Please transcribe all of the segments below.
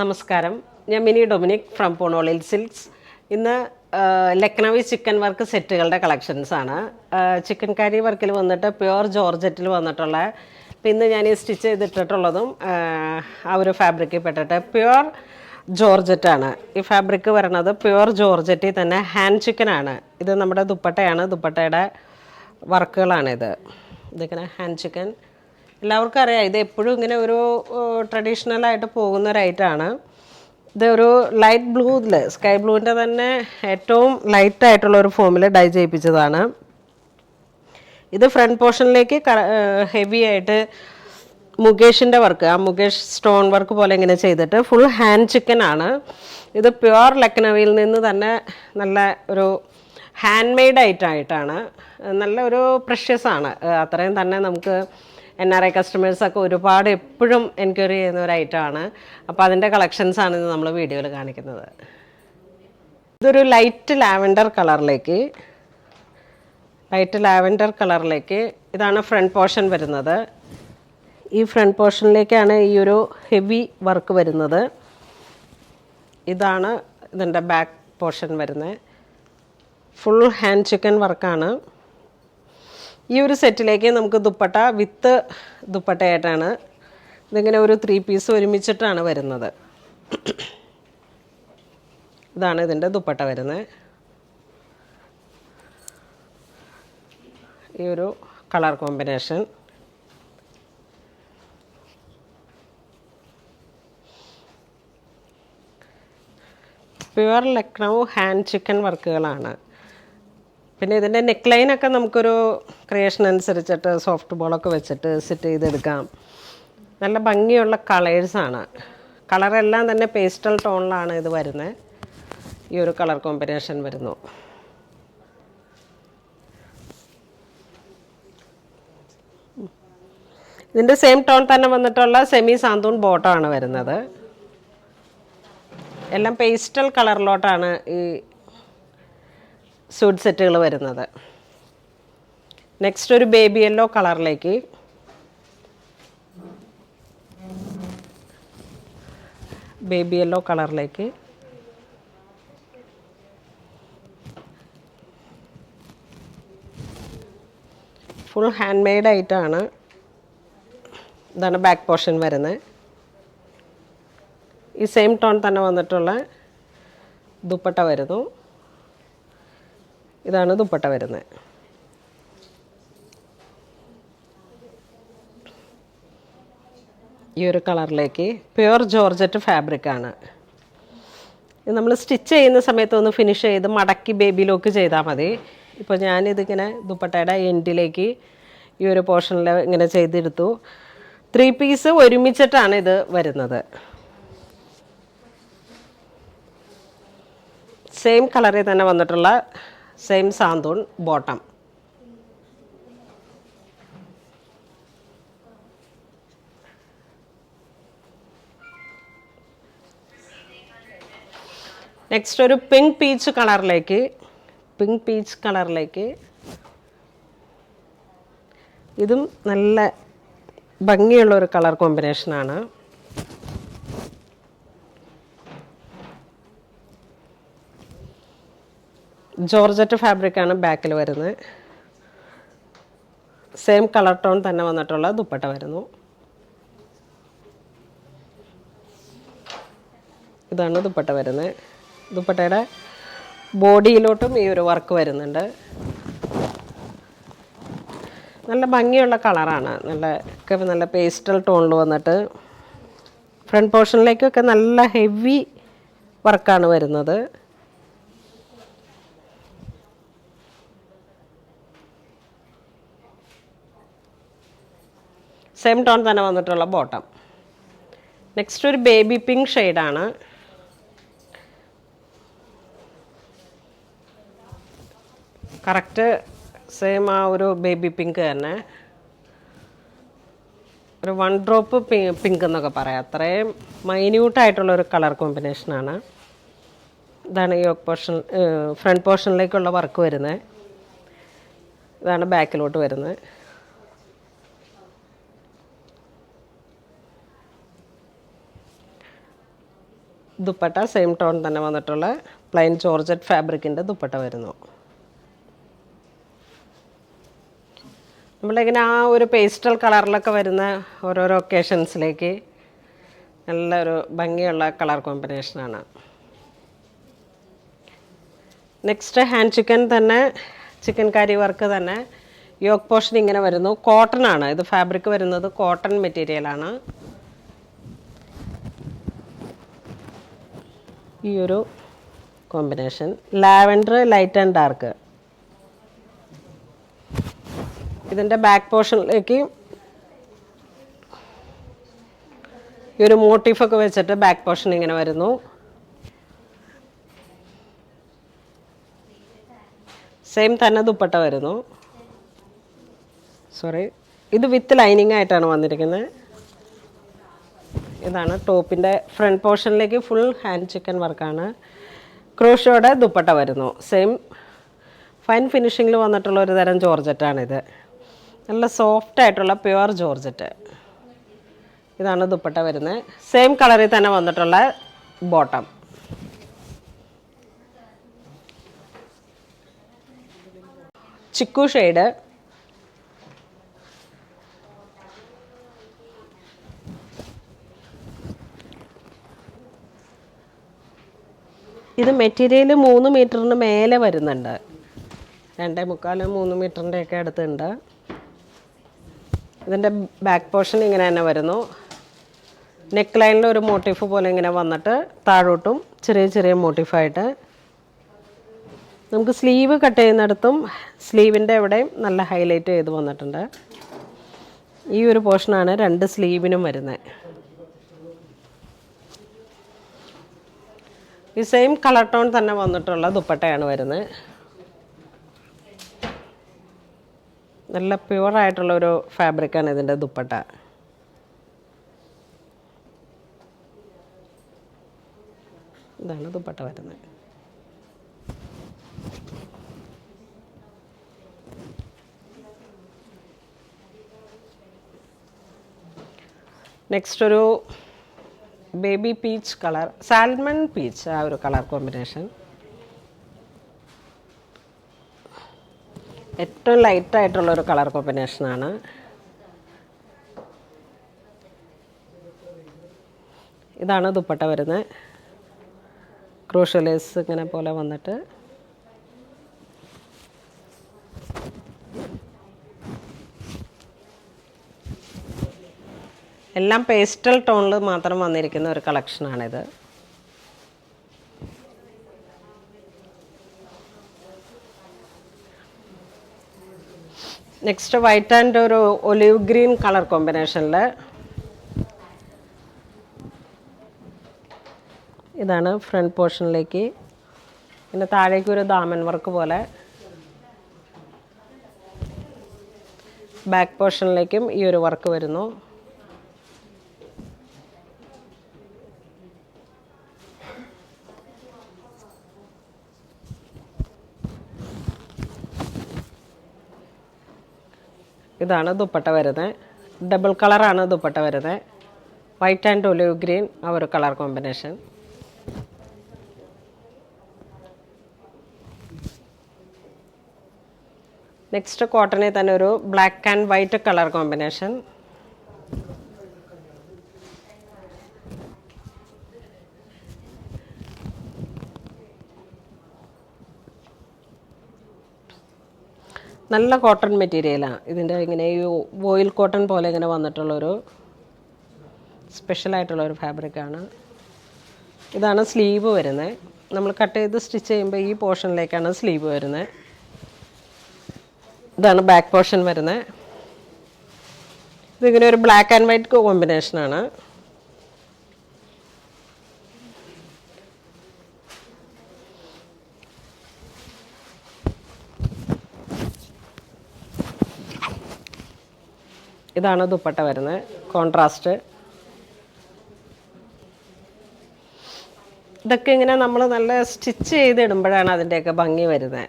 നമസ്കാരം. ഞാൻ Mini Dominic from പോണോളിൽ സിൽക്സ്. ഇന്ന് ലക്നവി ചിക്കൻ വർക്ക് സെറ്റുകളുടെ കളക്ഷൻസ് ആണ്. ചിക്കൻ കാരി വർക്കിൽ വന്നിട്ട് പ്യുവർ ജോർജറ്റിൽ വന്നിട്ടുള്ള പിന്നെ ഞാൻ ഈ സ്റ്റിച്ച് ചെയ്തിട്ടിട്ടുള്ളതും ആ, ഒരു ഫാബ്രിക്കിൽ പെട്ടിട്ട് പ്യുവർ ജോർജറ്റാണ് ഈ ഫാബ്രിക് വരണത് പ്യുവർ ജോർജറ്റിൽ തന്നെ ഹാൻഡ് ചിക്കനാണ് ഇത് നമ്മുടെ ദുപ്പട്ടയാണ്. ദുപ്പട്ടയുടെ വർക്കുകളാണിത്. ഇതിങ്ങനെ? ഹാൻഡ് ചിക്കൻ. എല്ലാവർക്കും അറിയാം. ഇത് എപ്പോഴും ഇങ്ങനെ ഒരു ട്രഡീഷണൽ ആയിട്ട് പോകുന്ന ഒരു ഐറ്റമാണ് ഇത് ഒരു ലൈറ്റ് ബ്ലൂവിൽ സ്കൈ ബ്ലൂവിന്റെ തന്നെ ഏറ്റവും ലൈറ്റ് ആയിട്ടുള്ള ഒരു ഫോമിൽ ഡൈ ചെയ്യിപ്പിച്ചതാണ്. ഇത് ഫ്രണ്ട് പോർഷനിലേക്ക് ഹെവി ആയിട്ട് മുകേഷിന്റെ വർക്ക് ആ മുകേഷ് സ്റ്റോൺ വർക്ക് പോലെ ഇങ്ങനെ ചെയ്തിട്ട് ഫുൾ ഹാൻഡ് ചിക്കൻ ആണ്. ഇത് പ്യുവർ ലക്നവിയിൽ നിന്ന് തന്നെ നല്ല ഒരു ഹാൻഡ് മെയ്ഡ് ഐറ്റം ആയിട്ടാണ്. നല്ല ഒരു പ്രഷ്യസ് ആണ്. അത്രയും തന്നെ നമുക്ക് എൻ ആർ ഐ കസ്റ്റമേഴ്സൊക്കെ ഒരുപാട് എപ്പോഴും എൻക്വയറി ചെയ്യുന്ന ഒരു ഐറ്റമാണ് അപ്പോൾ അതിന്റെ കളക്ഷൻസാണ് ഇന്ന് നമ്മൾ വീഡിയോയിൽ കാണിക്കുന്നത്. ഇതൊരു ലൈറ്റ് ലാവൻഡർ കളറിലേക്ക് ലൈറ്റ് ലാവൻഡർ കളറിലേക്ക് ഇതാണ് ഫ്രണ്ട് പോർഷൻ വരുന്നത്. ഈ ഫ്രണ്ട് പോർഷനിലേക്കാണ് ഈ ഒരു ഹെവി വർക്ക് വരുന്നത്. ഇതാണ് ഇതിന്റെ ബാക്ക് പോർഷൻ വരുന്നത്. ഫുൾ ഹാൻഡ് ചിക്കൻ വർക്കാണ് ഈ ഒരു സെറ്റിലേക്ക് നമുക്ക് ദുപ്പട്ട വിത്ത് ദുപ്പട്ടയായിട്ടാണ്. ഇതിങ്ങനെ ഒരു ത്രീ പീസ് ഒരുമിച്ചിട്ടാണ് വരുന്നത്. ഇതാണ് ഇതിന്റെ ദുപ്പട്ട വരുന്നത് ഈ ഒരു colour combination pure Lucknow hand chikan വർക്കുകളാണ് പിന്നെ ഇതിന്റെ നെക്ക് ലൈനൊക്കെ നമുക്കൊരു ക്രിയേഷൻ അനുസരിച്ചിട്ട് സോഫ്റ്റ് ബോളൊക്കെ വെച്ചിട്ട് സെറ്റ് ചെയ്തെടുക്കാം. നല്ല ഭംഗിയുള്ള കളേഴ്സാണ് കളറെല്ലാം തന്നെ പേസ്റ്റൽ ടോണിലാണ് ഇത് വരുന്നത് ഈ ഒരു കളർ കോമ്പിനേഷൻ വരുന്നു. ഇതിന്റെ സെയിം ടോൺ തന്നെ വന്നിട്ടുള്ള സെമി സാന്തൂൺ ബോട്ടമാണ് വരുന്നത്. എല്ലാം പേസ്റ്റൽ കളറിലോട്ടാണ് ഈ സ്യൂട്ട് സെറ്റുകൾ വരുന്നത്. നെക്സ്റ്റ് ഒരു ബേബി യെല്ലോ കളറിലേക്ക് ബേബി യെല്ലോ കളറിലേക്ക് ഫുൾ ഹാൻഡ് മെയ്ഡ് ആയിട്ടാണ് ഇതാണ് ബാക്ക് പോർഷൻ വരുന്നത്. ഈ സെയിം ടോൺ തന്നെ വന്നിട്ടുള്ള ദുപ്പട്ട വരുന്നു. ഇതാണ് ദുപ്പട്ട വരുന്നത്. ഈ ഒരു കളറിലേക്ക് പ്യുവർ ജോർജറ്റ് ഫാബ്രിക്കാണ് ഇത് നമ്മൾ സ്റ്റിച്ച് ചെയ്യുന്ന സമയത്ത് ഒന്ന് ഫിനിഷ് ചെയ്ത് മടക്കി ബേബി ലോക്ക് ചെയ്താൽ മതി. ഇപ്പോൾ ഞാനിതിങ്ങനെ ദുപ്പട്ടയുടെ എൻഡിലേക്ക് ഈ ഒരു പോർഷനിൽ ഇങ്ങനെ ചെയ്തെടുത്തു ത്രീ പീസ് ഒരുമിച്ചിട്ടാണ് ഇത് വരുന്നത്. സെയിം കളറിൽ തന്നെ വന്നിട്ടുള്ള സെയിം സാന്തൂൺ ബോട്ടം. നെക്സ്റ്റ് ഒരു പിങ്ക് പീച്ച് കളറിലേക്ക് പിങ്ക് പീച്ച് കളറിലേക്ക് ഇതും നല്ല ഭംഗിയുള്ള ഒരു കളർ കോമ്പിനേഷനാണ് ജോർജറ്റ് ഫാബ്രിക്കാണ് ബാക്കിൽ വരുന്നത്. സെയിം കളർ ടോൺ തന്നെ വന്നിട്ടുള്ള ദുപ്പട്ട വരുന്നു. ഇതാണ് ദുപ്പട്ട വരുന്നത്. ദുപ്പട്ടയുടെ ബോഡിയിലോട്ടും ഈ ഒരു വർക്ക് വരുന്നുണ്ട്. നല്ല ഭംഗിയുള്ള കളറാണ്. നല്ല ഒക്കെ നല്ല പേസ്റ്റൽ ടോണിൽ വന്നിട്ട് ഫ്രണ്ട് പോർഷനിലേക്കൊക്കെ നല്ല ഹെവി വർക്കാണ് വരുന്നത്. സെയിം ടോൺ തന്നെ വന്നിട്ടുള്ള ബോട്ടം. നെക്സ്റ്റ് ഒരു ബേബി പിങ്ക് ഷെയ്ഡാണ് കറക്റ്റ് സെയിം ആ ഒരു ബേബി പിങ്ക് തന്നെ. ഒരു വൺ ഡ്രോപ്പ് പിങ്ക് എന്നൊക്കെ പറയാം. അത്രയും മൈന്യൂട്ടായിട്ടുള്ള ഒരു കളർ കോമ്പിനേഷനാണ് ഇതാണ് ഈ പോർഷൻ ഫ്രണ്ട് പോർഷനിലേക്കുള്ള വർക്ക് വരുന്നത്. ഇതാണ് ബാക്കിലോട്ട് വരുന്നത്. ദുപ്പട്ട സെയിം ടോൺ തന്നെ വന്നിട്ടുള്ള പ്ലെയിൻ ജോർജറ്റ് ഫാബ്രിക്കിന്റെ ദുപ്പട്ട വരുന്നു. നമ്മളിങ്ങനെ ആ ഒരു പേസ്റ്റൽ കളറിലൊക്കെ വരുന്ന ഓരോരോ ഒക്കേഷൻസിലേക്ക് നല്ലൊരു ഭംഗിയുള്ള കളർ കോമ്പിനേഷനാണ് നെക്സ്റ്റ് ഹാൻഡ് ചിക്കൻ തന്നെ ചിക്കൻ കാരി വർക്ക് തന്നെ യോക്ക് പോർഷൻ ഇങ്ങനെ വരുന്നു. കോട്ടൺ ആണ്. ഇത് ഫാബ്രിക് വരുന്നത് കോട്ടൺ മെറ്റീരിയലാണ് ഈ ഒരു combination lavender light and dark ഇതിന്റെ ബാക്ക് പോർഷനിലേക്ക് ഈ ഒരു മോട്ടീഫൊക്കെ വെച്ചിട്ട് ബാക്ക് പോർഷൻ ഇങ്ങനെ വരുന്നു. സെയിം തന്നെ ദുപ്പട്ട വരുന്നു. സോറി ഇത് വിത്ത് ലൈനിങ് ആയിട്ടാണ് വന്നിരിക്കുന്നത്. ഇതാണ് ടോപ്പിന്റെ ഫ്രണ്ട് പോർഷനിലേക്ക് ഫുൾ ഹാൻഡ് ചിക്കൻ വർക്കാണ്. ക്രോഷോയുടെ ദുപ്പട്ട വരുന്നു. സെയിം ഫൈൻ ഫിനിഷിങ്ങിൽ വന്നിട്ടുള്ള ഒരു തരം ജോർജറ്റാണിത്. നല്ല സോഫ്റ്റ് ആയിട്ടുള്ള പ്യുവർ ജോർജറ്റ്. ഇതാണ് ദുപ്പട്ട വരുന്നത്. സെയിം കളറിൽ തന്നെ വന്നിട്ടുള്ള ബോട്ടം ചിക്കു ഷെയ്ഡ് ഇത് മെറ്റീരിയൽ മൂന്ന് മീറ്ററിന് മേലെ വരുന്നുണ്ട്. രണ്ടേ മുക്കാലും മൂന്ന് മീറ്ററിന്റെ ഒക്കെ അടുത്തുണ്ട്. ഇതിന്റെ ബാക്ക് പോർഷൻ ഇങ്ങനെ തന്നെ വരുന്നു. നെക്ക് ലൈനിൽ ഒരു മോട്ടീഫ് പോലെ ഇങ്ങനെ വന്നിട്ട് താഴോട്ടും ചെറിയ ചെറിയ മോട്ടീഫായിട്ട് നമുക്ക് സ്ലീവ് കട്ട് ചെയ്യുന്നിടത്തും സ്ലീവിന്റെ എവിടെയും നല്ല ഹൈലൈറ്റ് ചെയ്ത് വന്നിട്ടുണ്ട്. ഈ ഒരു പോർഷനാണ് രണ്ട് സ്ലീവിനും വരുന്നത്. ഈ സെയിം കളർ ടോൺ തന്നെ വന്നിട്ടുള്ള ദുപ്പട്ടയാണ് വരുന്നത്. നല്ല പ്യുവറായിട്ടുള്ള ഒരു ഫാബ്രിക്കാണ് ഇതിന്റെ ദുപ്പട്ട. ഇതാണ് ദുപ്പട്ട വരുന്നത്. നെക്സ്റ്റ് ഒരു baby peach colour salmon peach ആ ഒരു കളർ കോമ്പിനേഷൻ ഏറ്റവും ലൈറ്റ് ആയിട്ടുള്ള ഒരു കളർ കോമ്പിനേഷനാണ് ഇതാണ് ദുപ്പട്ട വരുന്നത്. ക്രൂഷ്യലേസ് ഇങ്ങനെ പോലെ വന്നിട്ട്. എല്ലാം പേസ്റ്റൽ ടോണിൽ മാത്രം വന്നിരിക്കുന്ന ഒരു കളക്ഷനാണിത്. നെക്സ്റ്റ് വൈറ്റ് ആൻഡ് ഒരു ഒലിവ് ഗ്രീൻ കളർ കോമ്പിനേഷനിൽ ഇതാണ് ഫ്രണ്ട് പോർഷനിലേക്ക് പിന്നെ താഴേക്ക് ഒരു ദാമൻ വർക്ക് പോലെ. ബാക്ക് പോർഷനിലേക്കും ഈ ഒരു വർക്ക് വരുന്നു. ഇതാണ് ദുപ്പട്ട വരുന്നത്. ഡബിൾ കളറാണ് ദുപ്പട്ട വരുന്നത്. വൈറ്റ് ആൻഡ് ഒലിവ് ഗ്രീൻ ആ ഒരു കളർ കോമ്പിനേഷൻ നെക്സ്റ്റ് കോട്ടണിൽ തന്നെ ഒരു black and white colour combination നല്ല കോട്ടൺ മെറ്റീരിയലാണ് ഇതിന്റെ ഇങ്ങനെ ഈ ഓയിൽ കോട്ടൺ പോലെ ഇങ്ങനെ വന്നിട്ടുള്ളൊരു സ്പെഷ്യലായിട്ടുള്ള ഒരു ഫാബ്രിക്കാണ് ഇതാണ് സ്ലീവ് വരുന്നത് നമ്മൾ കട്ട് ചെയ്ത് സ്റ്റിച്ച് ചെയ്യുമ്പോൾ ഈ പോർഷനിലേക്കാണ് സ്ലീവ് വരുന്നത് ഇതാണ് ബാക്ക് പോർഷൻ വരുന്നത് ഇതിങ്ങനെ ഒരു ബ്ലാക്ക് ആൻഡ് വൈറ്റ് കോമ്പിനേഷനാണ് ഇതാണ് ദുപ്പട്ട വരുന്നത്. കോൺട്രാസ്റ്റ് ഇതൊക്കെ ഇങ്ങനെ നമ്മൾ നല്ല സ്റ്റിച്ച് ചെയ്തിടുമ്പോഴാണ് അതിന്റെയൊക്കെ ഭംഗി വരുന്നത്.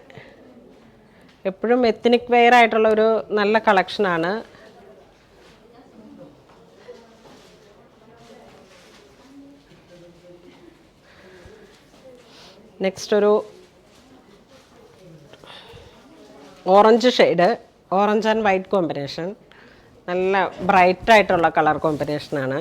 എപ്പോഴും എത്തനിക് വെയർ ആയിട്ടുള്ള ഒരു നല്ല കളക്ഷനാണ് നെക്സ്റ്റ് ഒരു orange shade orange and white combination നല്ല ബ്രൈറ്റ് ആയിട്ടുള്ള കളർ കോമ്പിനേഷനാണ്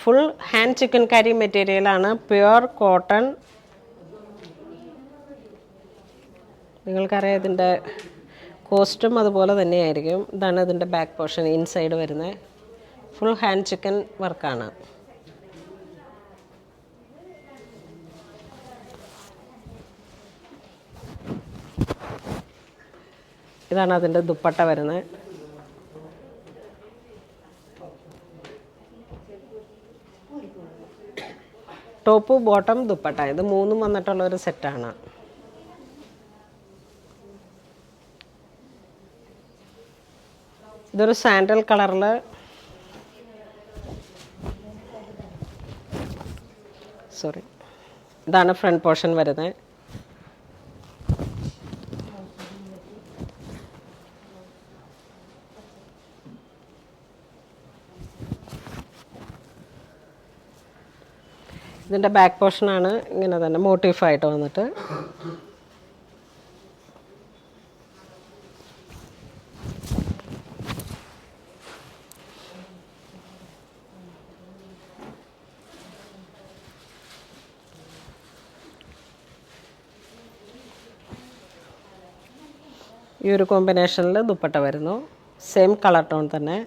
ഫുൾ ഹാൻഡ് ചിക്കൻ കറി മെറ്റീരിയലാണ് പ്യുർ കോട്ടൺ നിങ്ങൾക്കറിയാം ഇതിന്റെ കോസ്റ്റും അതുപോലെ തന്നെയായിരിക്കും. ഇതാണ് ഇതിന്റെ ബാക്ക് പോർഷൻ ഇൻസൈഡ് വരുന്നത്. ഫുൾ ഹാൻഡ് ചിക്കൻ വർക്കാണ് ഇതാണ് അതിന്റെ ദുപ്പട്ട വരുന്നത്. Top bottom dupatta. ഇത് മൂന്നും വന്നിട്ടുള്ള ഒരു സെറ്റാണ് ഇതൊരു സാൻഡൽ കളറിൽ സോറി ഇതാണ് ഫ്രണ്ട് പോർഷൻ വരുന്നത്. ഇതിന്റെ ബാക്ക് പോർഷനാണ് ഇങ്ങനെ തന്നെ മോട്ടീഫായിട്ട് വന്നിട്ട്. ഈ ഒരു കോമ്പിനേഷനിൽ ദുപ്പട്ട വരുന്നു. സെയിം കളർ ടോൺ തന്നെ.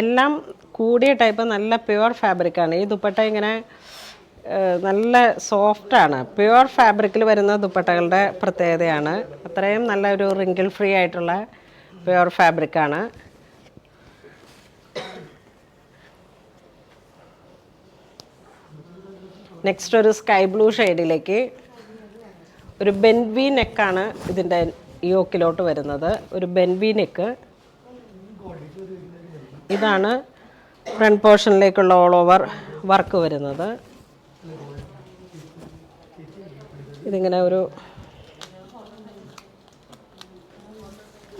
എല്ലാം കൂടിയ ടൈപ്പ് നല്ല പ്യുവർ ഫാബ്രിക്കാണ് ഈ ദുപ്പട്ട ഇങ്ങനെ നല്ല സോഫ്റ്റാണ് പ്യുവർ ഫാബ്രിക്കിൽ വരുന്ന ദുപ്പട്ടകളുടെ പ്രത്യേകതയാണ്. അത്രയും നല്ല ഒരു റിങ്കിൾ ഫ്രീ ആയിട്ടുള്ള പ്യുവർ ഫാബ്രിക്കാണ് നെക്സ്റ്റ് ഒരു സ്കൈ ബ്ലൂ ഷെയ്ഡിലേക്ക് ഒരു ബെൻവി നെക്കാണ് ഇതിന്റെ യോക്കിലോട്ട് വരുന്നത്. ഒരു ബെൻവി നെക്ക് ഇതാണ് ഫ്രണ്ട് പോർഷനിലേക്കുള്ള ഓൾ ഓവർ വർക്ക് വരുന്നത്. ഇതിങ്ങനെ ഒരു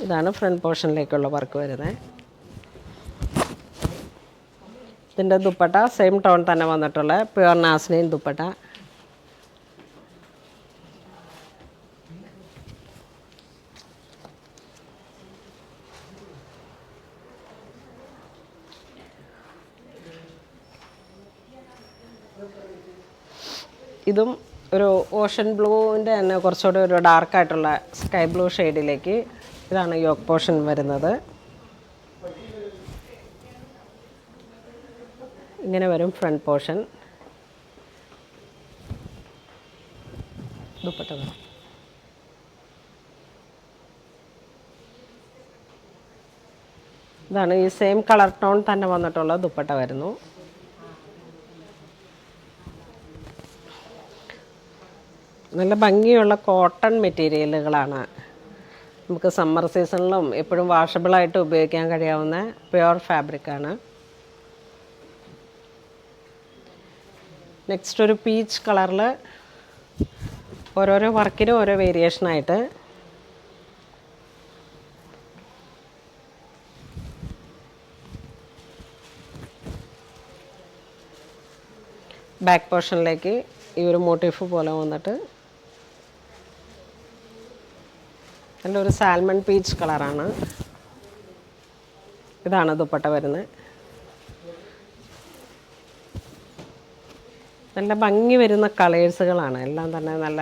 ഇതാണ് ഫ്രണ്ട് പോർഷനിലേക്കുള്ള വർക്ക് വരുന്നത് ഇതിന്റെ ദുപ്പട്ട സെയിം ടോൺ തന്നെ വന്നിട്ടുള്ള പ്യുവർ നാസിനെയും ദുപ്പട്ട. ഇതും ഒരു ഓഷൻ ബ്ലൂവിന്റെ തന്നെ കുറച്ചുകൂടി ഒരു ഡാർക്കായിട്ടുള്ള സ്കൈ ബ്ലൂ ഷെയ്ഡിലേക്ക് ഇതാണ് യോക്ക് പോർഷൻ വരുന്നത്. ഇങ്ങനെ വരും ഫ്രണ്ട് പോർഷൻ. ദുപ്പട്ട ഇതാണ് ഈ സെയിം കളർ ടോൺ തന്നെ വന്നിട്ടുള്ള ദുപ്പട്ട വരുന്നു. നല്ല ഭംഗിയുള്ള കോട്ടൺ മെറ്റീരിയലുകളാണ്. നമുക്ക് സമ്മർ സീസണിലും എപ്പോഴും വാഷബിളായിട്ട് ഉപയോഗിക്കാൻ കഴിയാവുന്ന പ്യുവർ ഫാബ്രിക്കാണ്. നെക്സ്റ്റ് ഒരു പീച്ച് കളറിൽ ഓരോരോ വർക്കിനും ഓരോ വേരിയേഷനായിട്ട് ബാക്ക് പോർഷനിലേക്ക് ഈ ഒരു മോട്ടീഫ് പോലെ വന്നിട്ട് നല്ലൊരു സാൽമൺ പീച്ച് കളറാണ്. ഇതാണ് ദുപ്പട്ട വരുന്നത്. നല്ല ഭംഗി വരുന്ന കളേഴ്സുകളാണ്. എല്ലാം തന്നെ നല്ല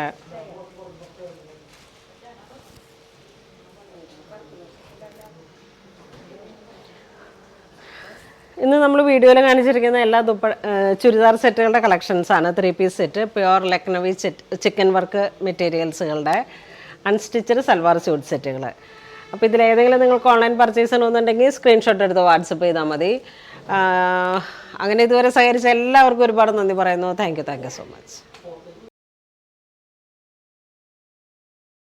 ഇന്ന് നമ്മൾ വീഡിയോയിൽ കാണിച്ചിരിക്കുന്ന എല്ലാ ദുപ്പ ചുരിദാർ സെറ്റുകളുടെ കളക്ഷൻസാണ്. Three piece set pure Lucknowi set chikan work മെറ്റീരിയൽസുകളുടെ. Unstitched salwar suit സെറ്റുകൾ അപ്പോൾ ഇതിലേതെങ്കിലും നിങ്ങൾക്ക് ഓൺലൈൻ പർച്ചേസ് ചെയ്യണമെന്നുണ്ടെങ്കിൽ സ്ക്രീൻഷോട്ട് എടുത്ത് വാട്സപ്പ് ചെയ്താൽ മതി. അങ്ങനെ ഇതുവരെ സഹകരിച്ച എല്ലാവർക്കും ഒരുപാട് നന്ദി പറയുന്നു. Thank you thank you so much